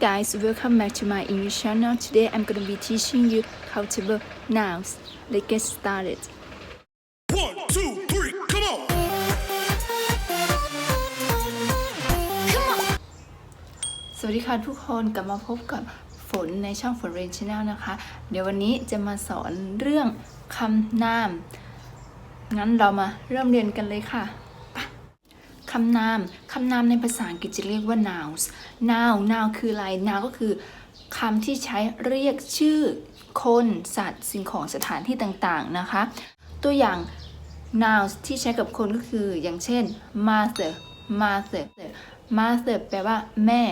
guys, welcome back to my English channel. Today I'm going to be teaching you countable nouns. Let's get started. One, two, three, come on! สวัสดีค่ะทุกคนกลับมาพบกับฝนในช่องฝนเรนช n แนลนะคะ เดี๋ยววันนี้จะมาสอนเรื่องคำนาม งั้นเรามาเริ่มเรียนกันเลยค่ะไป คำนามคำนามในภาษาอังกฤษจะเรียกว่า nouns noun noun คืออะไร noun ก็คือคำที่ใช้เรียกชื่อคน สัตว์ สิ่งของสถานที่ต่างๆนะคะ ตัวอย่าง nouns ที่ใช้กับคนก็คืออย่างเช่น mother mother mother แปลว่าแม่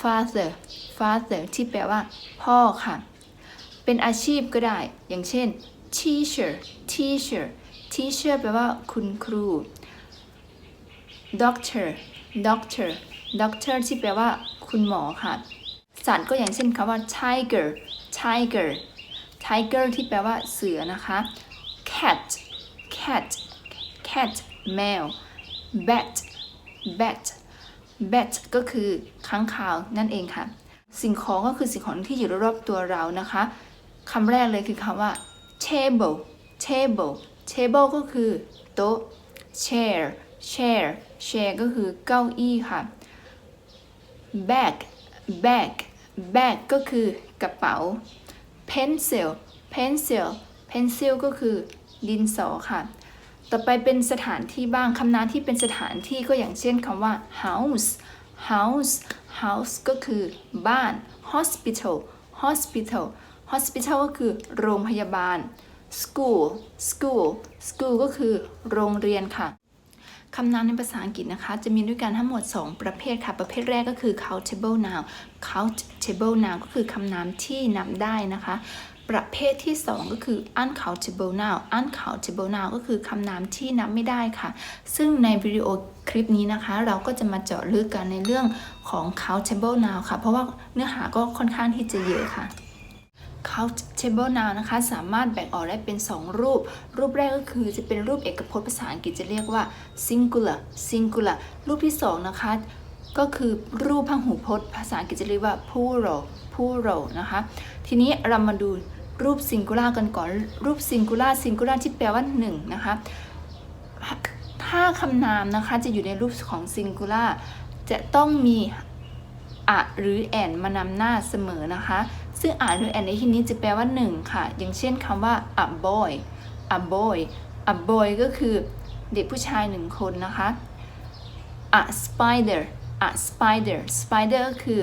father father ที่แปลว่า พ่อค่ะ เป็นอาชีพก็ได้ อย่างเช่น teacher teacher teacher แปลว่าคุณครู doctor doctor doctor ที่แปลว่า คุณหมอค่ะ สัตว์ก็อย่างเช่นคำว่า tiger tiger tiger ที่แปลว่าเสือนะคะ cat cat cat แมว bat bat bat ก็คือค้างคาวนั่นเองค่ะ สิ่งของก็คือสิ่งของที่อยู่รอบๆตัวเรานะคะคำแรกเลยคือคำว่า table table table ก็คือโต๊ะ chair chair chair ก็คือเก้าอี้ค่ะ bag bag bag ก็คือกระเป๋า pencil pencil pencil ก็คือดินสอค่ะ ต่อไปเป็นสถานที่บ้างคำนามที่เป็นสถานที่ก็อย่างเช่นคำว่า house house house ก็คือบ้าน hospital hospital hospital ก็คือโรงพยาบาล school school school ก็คือโรงเรียนค่ะ คำนามในภาษาอังกฤษนะคะ จะมีด้วยกันทั้งหมด 2 ประเภทค่ะ ประเภทแรกก็คือ countable noun countable noun ก็คือคำนามที่นับได้นะคะ ประเภทที่ 2 ก็คือ uncountable noun uncountable noun ก็คือคำนามที่นับไม่ได้ค่ะ ซึ่งในวิดีโอคลิปนี้นะคะ เราก็จะมาเจาะลึกกันในเรื่องของ countable noun ค่ะ เพราะว่าเนื้อหาก็ค่อนข้างที่จะเยอะค่ะ countable noun นะคะ สามารถแบ่งออกได้เป็น 2 รูป รูปแรกก็คือจะเป็นรูปเอกพจน์ภาษาอังกฤษจะเรียกว่า singular singular รูปที่ 2 นะคะ ก็คือรูปพหูพจน์ ภาษาอังกฤษจะเรียกว่า plural plural นะคะ ทีนี้เรามาดูรูป singular กันก่อน รูป singular singular ที่แปลว่า 1 นะคะถ้าคำนามนะคะจะอยู่ในรูปของ singular จะต้องมีอะหรือแอนมานำหน้าเสมอนะคะ ซึ่งอะหรือแอนในที่นี้จะแปลว่า1ค่ะ อย่างเช่นคำว่า a boy a boy a boy ก็คือเด็กผู้ชายหนึ่งคนนะคะ a spider a spider spider ก็คือ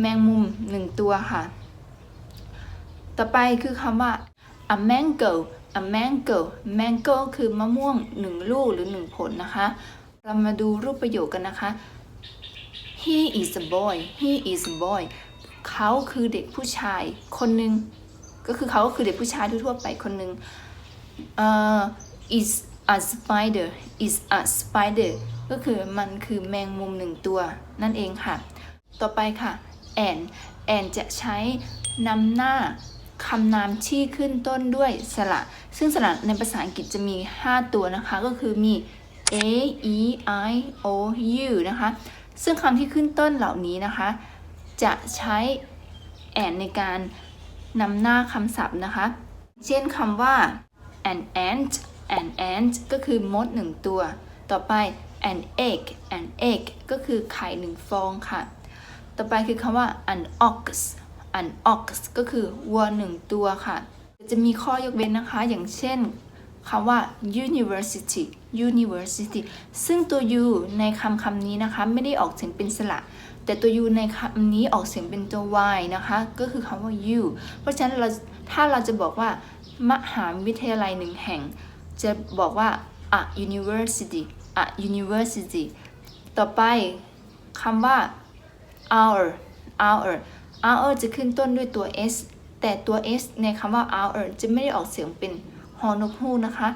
แมงมุมหนึ่งตัวค่ะ ต่อไปคือคำว่า a mango a mango mango คือมะม่วงหนึ่งลูกหรือหนึ่งผลนะคะ เรามาดูรูปประโยคกันนะคะ he is a boy he is a boy เขาคือเด็กผู้ชายคนหนึ่งก็คือเขาก็คือเด็กผู้ชายทั่วๆไปคนหนึ่งเอ่อ is a spider is a spider ก็คือมันคือแมงมุมหนึ่งตัว นั่นเองค่ะ ต่อไปค่ะ and and จะใช้นำหน้าคำนามที่ขึ้นต้นด้วยสระ ซึ่งสระในภาษาอังกฤษจะมี 5 ตัวนะคะ ก็คือมี a e i o u นะคะ ซึ่งคำที่ขึ้นต้นเหล่านี้นะคะ จะใช้ and ในการนำหน้าคำศัพท์นะคะ เช่นคำว่า an ant an ant ก็คือมดหนึ่งตัว ต่อไป an egg an egg ก็คือไข่หนึ่งฟองค่ะ ต่อไปคือคำว่า an ox an ox ก็คือวัวหนึ่งตัวค่ะ จะมีข้อยกเว้นนะคะ อย่างเช่นคำว่า university university ซึ่งตัว u ในคำคำนี้นะคะ ไม่ได้ออกเสียงเป็นสระ แต่ตัว u ในคำนี้ออกเสียงเป็นตัว y นะคะ ก็คือคำว่า u เพราะฉะนั้นเราถ้าเราจะบอกว่า มหาวิทยาลัยหนึ่งแห่ง จะบอกว่า a university a university ต่อไปคำว่า our our our จะขึ้นต้นด้วยตัว s แต่ตัว s ในคำว่า our จะไม่ได้ออกเสียงเป็นฮอนกฮูนะคะ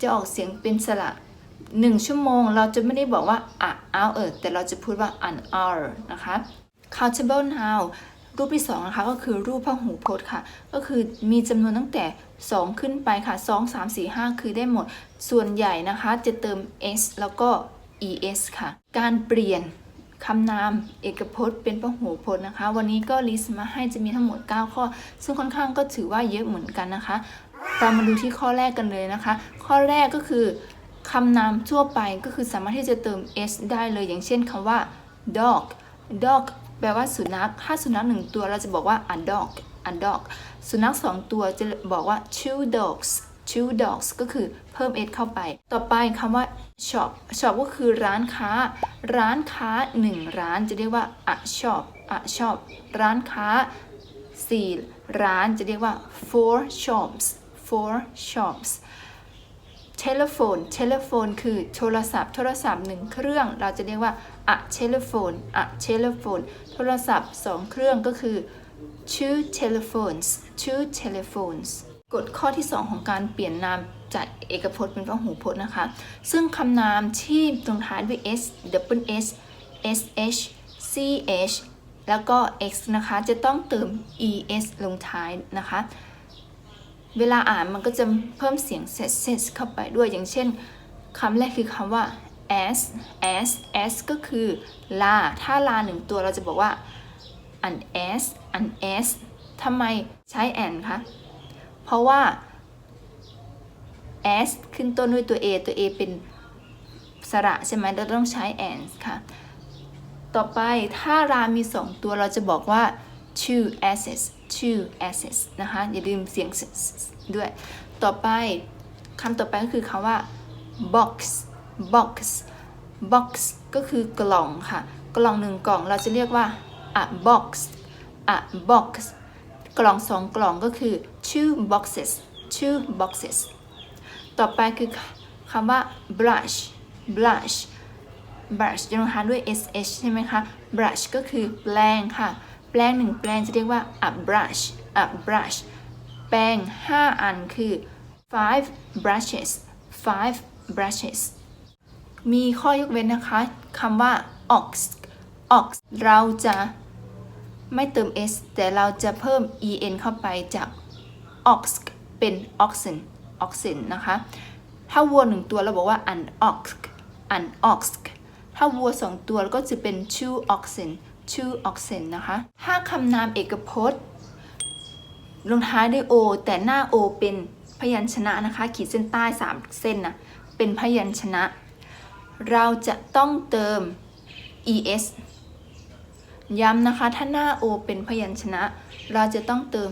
จะออกเสียงเป็นสระ หนึ่งชั่วโมง เราจะไม่ได้บอกว่า a hour แต่เราจะพูดว่า an hour นะคะ countable noun รูปที่2นะคะก็คือรูปพหูพจน์ค่ะ ก็คือมีจำนวนตั้งแต่ 2 ขึ้นไปค่ะ 2 3 4 5 คือได้หมด ส่วนใหญ่นะคะจะเติม s แล้วก็ es ค่ะ การเปลี่ยนคำนามเอกพจน์เป็นพหูพจน์นะคะ วันนี้ก็ลิสต์มาให้จะมีทั้งหมด 9 ข้อ ซึ่งค่อนข้างก็ถือว่าเยอะเหมือนกันนะคะเรามาดูที่ข้อแรกกันเลยนะคะ ข้อแรกก็คือ คำนามทั่วไปก็คือสามารถที่จะเติม s ได้เลยอย่างเช่นคำว่า dog dog แปลว่าสุนัข ถ้าสุนัขหนึ่งตัวเราจะบอกว่า a dog a dog สุนัขสองตัวจะบอกว่า two dogs two dogs ก็คือเพิ่ม s เข้าไป ต่อไปคำว่า shop shop ก็คือร้านค้า ร้านค้าหนึ่งร้านจะเรียกว่า a shop a shop ร้านค้าสี่ร้านจะเรียกว่า four shops four shops telephone telephone คือโทรศัพท์ โทรศัพท์หนึ่งเครื่อง เราจะเรียกว่า a telephone a telephone โทรศัพท์สองเครื่องก็คือ two telephones two telephones กฎข้อที่ 2 ของการเปลี่ยนนามจากเอกพจน์เป็นพหูพจน์นะคะ ซึ่งคำนามที่ตรงท้ายด้วย s double s sh ch แล้วก็ x นะคะ จะต้องเติม es ลงท้ายนะคะ เวลาอ่านมันก็จะเพิ่มเสียง s s เข้าไปด้วยอย่างเช่นคำแรกคือคำว่า s s s ก็คือลา ถ้าลาหนึ่งตัวเราจะบอกว่า an s an s ทำไมใช้ an คะ เพราะว่า s ขึ้นต้นด้วยตัว a ตัว a เป็นสระใช่ไหมเราต้องใช้ and ค่ะ ต่อไปถ้ารามี2ตัวเราจะบอกว่า two asses two asses นะคะ อย่าลืมเสียงด้วย ต่อไปคำต่อไปก็คือคำว่า box box box ก็คือกล่องค่ะ กล่องหนึ่งกล่องเราจะเรียกว่า a box a box กล่องสองกล่องก็คือ two boxes two boxes ต่อไปคือคำว่า brush brush brush จะลงท้ายด้วย sh ใช่ไหมคะ brush ก็คือแปรงค่ะ แปรงหนึ่งแปรงจะเรียกว่า a brush a brush แปรง5 อันคือ five brushes five brushes มีข้อยกเว้นนะคะคำว่า ox ox เราจะไม่เติม s แต่เราจะเพิ่ม en เข้าไปจาก ox เป็น oxen oxen นะคะ ถ้าวัวหนึ่งตัวเราบอกว่า an ox an ox ถ้าวัวสองตัวก็จะเป็น two oxen two oxen นะคะ ถ้าคำนามเอกพจน์ลงท้ายด้วย o แต่หน้า o เป็นพยัญชนะนะคะ ขีดเส้นใต้ 3 เส้นนะเป็นพยัญชนะ เราจะต้องเติม es ย้ำนะคะ ถ้าหน้า o เป็นพยัญชนะ เราจะต้องเติม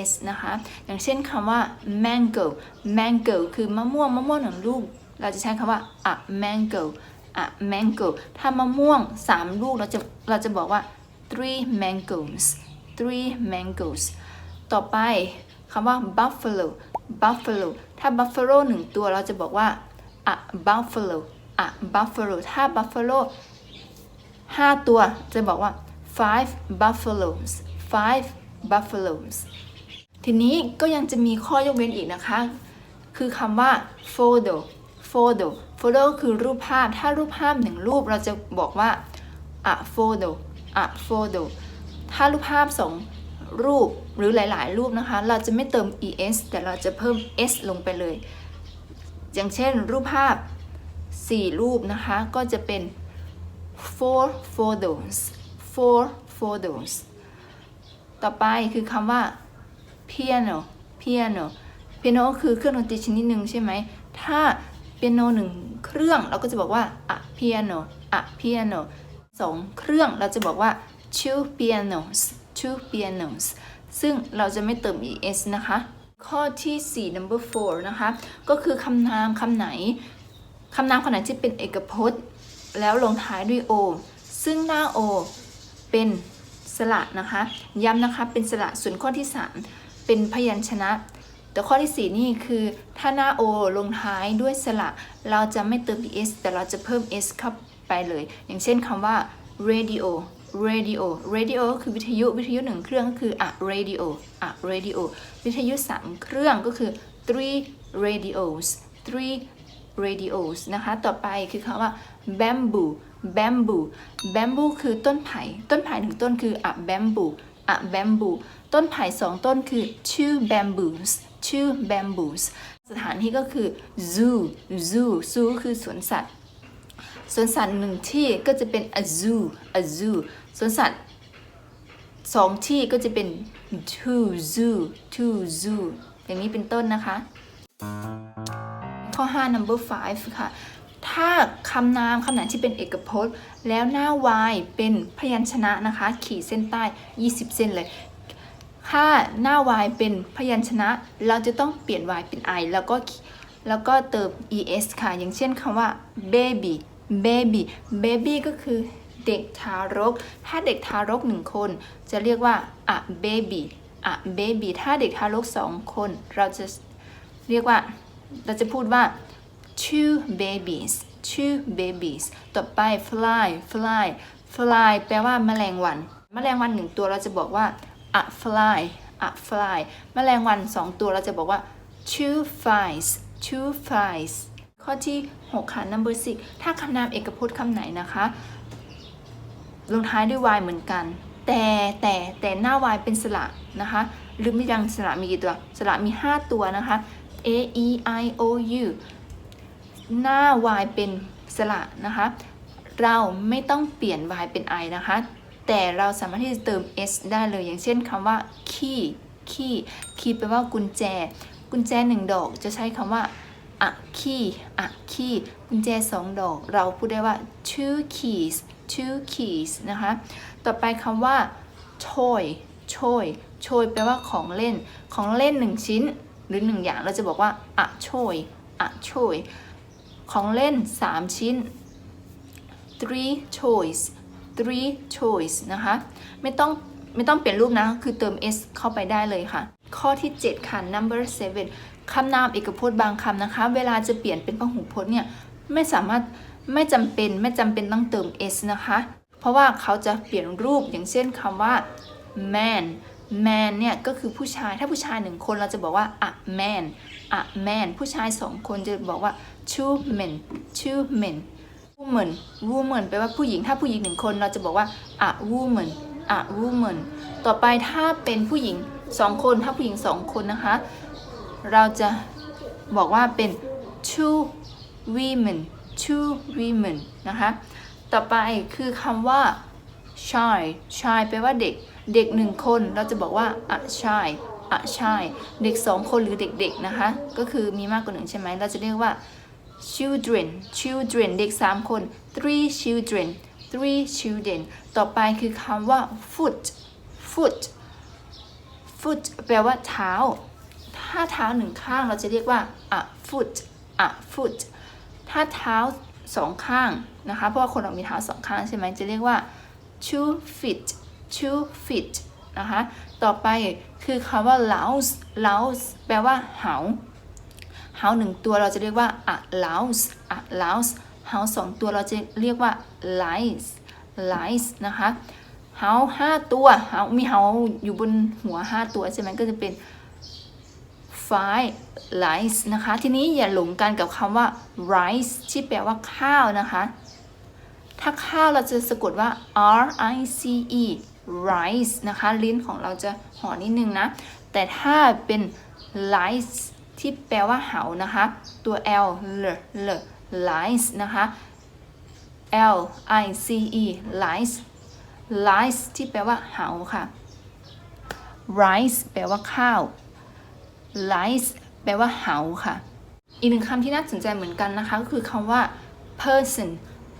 es นะคะ อย่างเช่นคำว่า mango mango คือมะม่วงมะม่วงหนึ่งลูก เราจะใช้คำว่า a mango a mango ถ้ามะม่วง3ลูกเราจะเราจะบอกว่า three mangoes three mangoes ต่อไปคำว่า buffalo buffalo ถ้า buffalo หนึ่งตัวเราจะบอกว่า a buffalo a buffalo ถ้า buffalo ห้าตัวจะบอกว่า five buffaloes five buffaloes ทีนี้ก็ยังจะมีข้อยกเว้นอีกนะคะ คือคำว่า photo photo photo คือรูปภาพ ถ้ารูปภาพหนึ่งรูปเราจะบอกว่า a photo a photo ถ้ารูปภาพสองรูปหรือหลาย ๆ รูปนะคะ เราจะไม่เติม es แต่เราจะเพิ่ม s ลงไปเลย อย่างเช่น รูปภาพ 4 รูปนะคะ ก็จะเป็น four photos four photos ต่อไปคือคำว่า piano piano piano คือเครื่องดนตรีชนิดหนึ่งใช่ไหม ถ้า ปียโนหนึ่งเครื่องเราก็จะบอกว่า a piano a piano สองเครื่องเราจะบอกว่า two pianos two pianos ซึ่งเราจะไม่เติม es นะคะ ข้อที่ 4 number 4 นะคะ ก็คือคำนามคำไหนคำนามคำไหนที่เป็นเอกพจน์ แล้วลงท้ายด้วย o ซึ่งหน้า o เป็นสระนะคะ ย้ำนะคะเป็นสระส่วนข้อที่ 3 เป็นพยัญชนะ แต่ข้อที่ 4 นี่คือถ้าหน้า o ลงท้ายด้วยสระ เราจะไม่เติม es แต่เราจะเพิ่ม s เข้าไปเลย อย่างเช่นคำว่า radio radio radio คือวิทยุ วิทยุหนึ่งเครื่องก็คือ a radio a radio วิทยุสามเครื่องก็คือ three radios three radios นะคะ ต่อไปคือคำว่า bamboo bamboo bamboo คือต้นไผ่ ต้นไผ่หนึ่งต้นคือ a bamboo a bamboo ต้นไผ่สองต้นคือ two bamboos two bamboos สถานที่ก็คือ zoo zoo zoo คือสวนสัตว์สวนสัตว์หนึ่งที่ก็จะเป็น a zoo a zoo สวนสัตว์สองที่ก็จะเป็น two zoo two zoo อย่างนี้เป็นต้นนะคะ ข้อ 5 number 5 ค่ะ ถ้าคำนามคำไหนที่เป็นเอกพจน์ แล้วหน้า y เป็นพยัญชนะนะคะ ขีดเส้นใต้ 20 เส้นเลย ถ้าหน้า y เป็นพยัญชนะ เราจะต้องเปลี่ยน y เป็น i แล้วก็แล้วก็เติม es ค่ะ อย่างเช่นคำว่า baby baby baby ก็คือเด็กทารก ถ้าเด็กทารกหนึ่งคน จะเรียกว่า a baby a baby ถ้าเด็กทารกสองคน เราจะเรียกว่า เราจะพูดว่า two babies two babies ต่อไป fly fly fly แปลว่าแมลงวัน แมลงวันหนึ่งตัวเราจะบอกว่า a fly a fly แมลงวันสองตัวเราจะบอกว่า two flies two flies ข้อที่ 6 ค่ะ number six ถ้าคำนามเอกพจน์คำไหนนะคะ ลงท้ายด้วย y เหมือนกัน แต่แต่แต่หน้า y เป็นสระนะคะ หรือไม่ยังสระมีกี่ตัว สระมี 5 ตัวนะคะ a e i o u หน้า y เป็นสระนะคะ เราไม่ต้องเปลี่ยน y เป็น i นะคะ แต่เราสามารถที่จะเติม s ได้เลยอย่างเช่นคำว่า key key key แปลว่ากุญแจ กุญแจหนึ่งดอกจะใช้คำว่า a key a key กุญแจสองดอก เราพูดได้ว่า two keys two keys นะคะ ต่อไปคำว่า toy toy toy แปลว่าของเล่น ของเล่นหนึ่งชิ้น หรือหนึ่งอย่างเราจะบอกว่า a toy a toy ของเล่น3ชิ้น three toys three toys นะคะ ไม่ต้องไม่ต้องเปลี่ยนรูปนะ คือเติม s เข้าไปได้เลยค่ะ ข้อที่ 7 ค่ะ number seven คำนามเอกพจน์บางคำนะคะ เวลาจะเปลี่ยนเป็นพหูพจน์เนี่ยไม่สามารถไม่จำเป็นไม่จำเป็นต้องเติม s นะคะ เพราะว่าเขาจะเปลี่ยนรูปอย่างเช่นคำว่า man man เนี่ยก็คือผู้ชาย ถ้าผู้ชายหนึ่งคนเราจะบอกว่า a man a man ผู้ชายสองคนจะบอกว่า two men two men woman woman แปลว่าผู้หญิง ถ้าผู้หญิงหนึ่งคนเราจะบอกว่า a woman a woman ต่อไปถ้าเป็นผู้หญิงสองคน ถ้าผู้หญิงสองคนนะคะ เราจะบอกว่าเป็น two women two women นะคะ ต่อไปคือคำว่า shy shy แปลว่าเด็ก เด็กหนึ่งคน เราจะบอกว่า a shy a shy เด็กสองคนหรือเด็กๆนะคะ ก็คือมีมากกว่าหนึ่งใช่ไหม เราจะเรียกว่า children children เด็กสามคน three children three children ต่อไปคือคำว่า foot foot foot แปลว่าเท้า ถ้าเท้าหนึ่งข้างเราจะเรียกว่า a foot a foot ถ้าเท้าสองข้างนะคะ เพราะว่าคนเรามีเท้าสองข้างใช่ไหมจะเรียกว่า two feet two feet นะคะ ต่อไปคือคำว่า louse louse แปลว่าเหา เหาหนึ่งตัวเราจะเรียกว่า a louse a louse เหาสองตัวเราจะเรียกว่า lice lice นะคะเหาห้าตัวเหามีเหาอยู่บนหัวห้าตัวใช่ไหมก็จะเป็น five rice นะคะ ทีนี้อย่าหลงกันกับคำว่า rice ที่แปลว่าข้าวนะคะ ถ้าข้าวเราจะสะกดว่า r i c e rice นะคะ ลิ้นของเราจะห่อนิดนึงนะ แต่ถ้าเป็น rice ที่แปลว่าเหานะคะ ตัว l l l rice นะคะ l i c e rice rice ที่แปลว่าเหาค่ะ rice แปลว่าข้าว rice แปลว่าเหาค่ะ อีกหนึ่งคำที่น่าสนใจเหมือนกันนะคะ ก็คือคำว่า person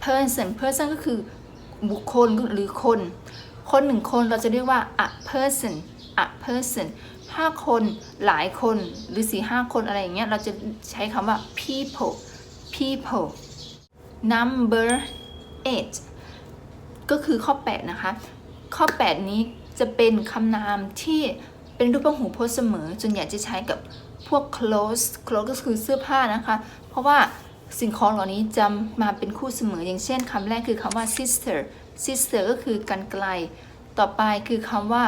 person person ก็คือบุคคลหรือคน คนหนึ่งคนเราจะเรียกว่า a person a person ถ้าคนหลายคนหรือสี่ห้าคนอะไรอย่างเงี้ยเราจะใช้คำว่า people people number eight ก็คือข้อ 8 นะคะ ข้อ 8 นี้จะเป็นคำนามที่เป็นรูปพหูพจน์เสมอส่วนใหญ่จะใช้กับพวก clothes clothes ก็คือเสื้อผ้านะคะ เพราะว่าสิ่งของเหล่านี้จะมาเป็นคู่เสมอ อย่างเช่นคำแรกคือคำว่า sister sister ก็คือกันไกล ต่อไปคือคำว่า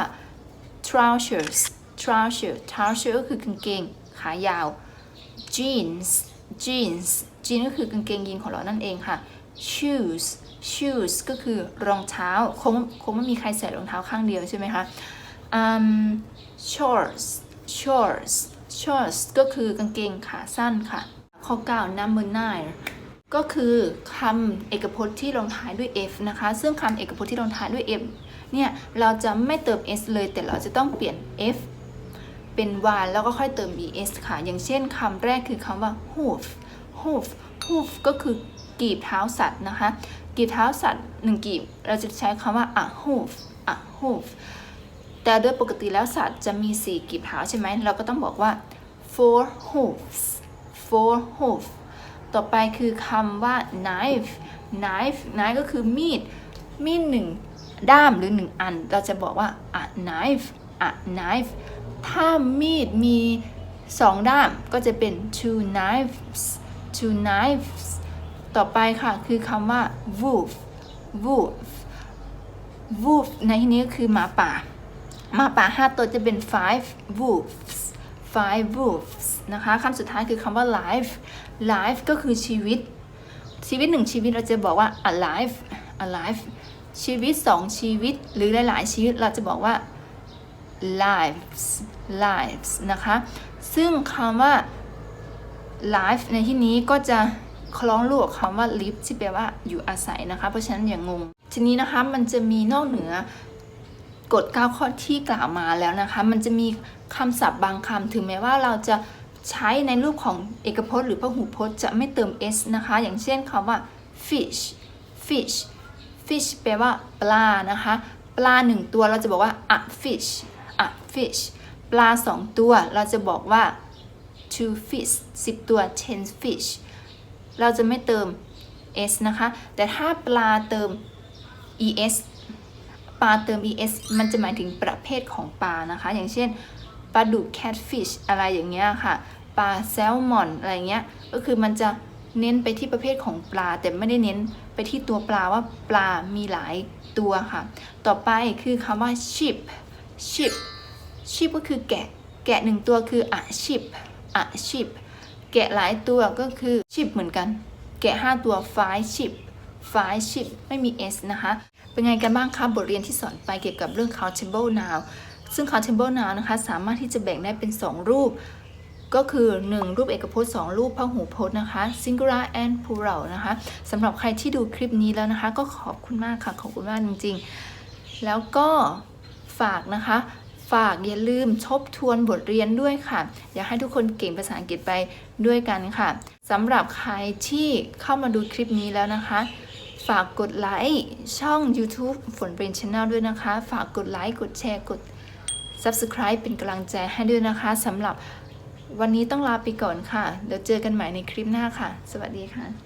trousers trouser trouser ก็คือกางเกงขายาว jeans jeans jeans ก็คือกางเกงยีนของเรานั่นเองค่ะ shoes shoes ก็คือรองเท้า คงคงไม่มีใครใส่รองเท้าข้างเดียวใช่ไหมคะ um, shorts shorts shorts ก็คือกางเกงขาสั้นค่ะ ข้อ 9 number nine ก็คือคำเอกพจน์ที่ลงท้ายด้วย f นะคะ ซึ่งคำเอกพจน์ที่ลงท้ายด้วย f เนี่ยเราจะไม่เติม s เลยแต่เราจะต้องเปลี่ยน f เป็น y แล้วก็ค่อยเติม es ค่ะ อย่างเช่นคำแรกคือคำว่า hoof hoof hoof ก็คือกีบเท้าสัตว์นะคะ กีบเท้าสัตว์หนึ่งกีบ เราจะใช้คำว่า a hoof a hoof แต่โดยปกติแล้วสัตว์จะมี 4 กีบเท้าใช่ไหม เราก็ต้องบอกว่า four hooves four hoof ต่อไปคือคำว่า knife knife knife ก็คือมีด มีดหนึ่ง ด้ามหรือหนึ่งอัน เราจะบอกว่า a knife a knife ถ้ามีดมีสองด้ามก็จะเป็น two knives two knives ต่อไปค่ะ คือคำว่า wolf wolf wolf ในที่นี้คือหมาป่าหมาป่าห้าตัวจะเป็น five wolves five wolves นะคะคำสุดท้ายคือคำว่า life life ก็คือชีวิต ชีวิตหนึ่งชีวิตเราจะบอกว่า alive alive ชีวิตสองชีวิตหรือหลาย ๆ ชีวิตเราจะบอกว่า lives lives นะคะ ซึ่งคำว่า life ในที่นี้ก็จะคล้องลูกคำว่า live ที่แปลว่าอยู่อาศัยนะคะ เพราะฉะนั้นอย่างงง ทีนี้นะคะมันจะมีนอกเหนือกฎ9ข้อที่กล่าวมาแล้วนะคะ มันจะมีคำศัพท์บางคำถึงแม้ว่าเราจะใช้ในรูปของเอกพจน์ หรือพหูพจน์จะไม่เติม s นะคะ อย่างเช่นคำว่า fish fish fish แปลว่าปลานะคะ ปลาหนึ่งตัวเราจะบอกว่า a fish a fish ปลาสองตัวเราจะบอกว่า two fish 10ตัว ten fish เราจะไม่เติม s นะคะ แต่ถ้าปลาเติม es ปลาเติม es มันจะหมายถึงประเภทของปลานะคะ อย่างเช่นปลาดุก catfish อะไรอย่างเงี้ยค่ะ ปลาแซลมอนอะไรเงี้ย ก็คือมันจะ เน้นไปที่ประเภทของปลา แต่ไม่ได้เน้นไปที่ตัวปลาว่าปลามีหลายตัวค่ะ ต่อไปคือคำว่า sheep sheep sheep ก็คือแกะ แกะหนึ่งตัวคือ a sheep a sheep แกะหลายตัวก็คือ sheep เหมือนกัน แกะ 5 ตัว five sheep five sheep ไม่มี s นะคะ เป็นไงกันบ้างคะบทเรียนที่สอนไปเกี่ยวกับเรื่อง countable noun ซึ่ง countable noun นะคะ สามารถที่จะแบ่งได้เป็น 2 รูป ก็คือ 1 รูปเอกพจน์ 2 รูปพหูพจน์นะคะ singular and plural นะคะสำหรับใครที่ดูคลิปนี้แล้วนะคะ ก็ขอบคุณมากค่ะ ขอบคุณมากจริงๆ แล้วก็ฝากนะคะ ฝากอย่าลืมทบทวนบทเรียนด้วยค่ะ อยากให้ทุกคนเก่งภาษาอังกฤษไปด้วยกันค่ะสำหรับใครที่เข้ามาดูคลิปนี้แล้วนะคะฝากกดไลค์ช่อง YouTube ฝนเป็นช n แนลด้วยนะคะ ฝากกดไลค์ กดแชร์ กด Subscribe เป็นกำลังใจให้ด้วยนะคะสำหรับ วันนี้ต้องลาไปก่อนค่ะ เดี๋ยวเจอกันใหม่ในคลิปหน้าค่ะ สวัสดีค่ะ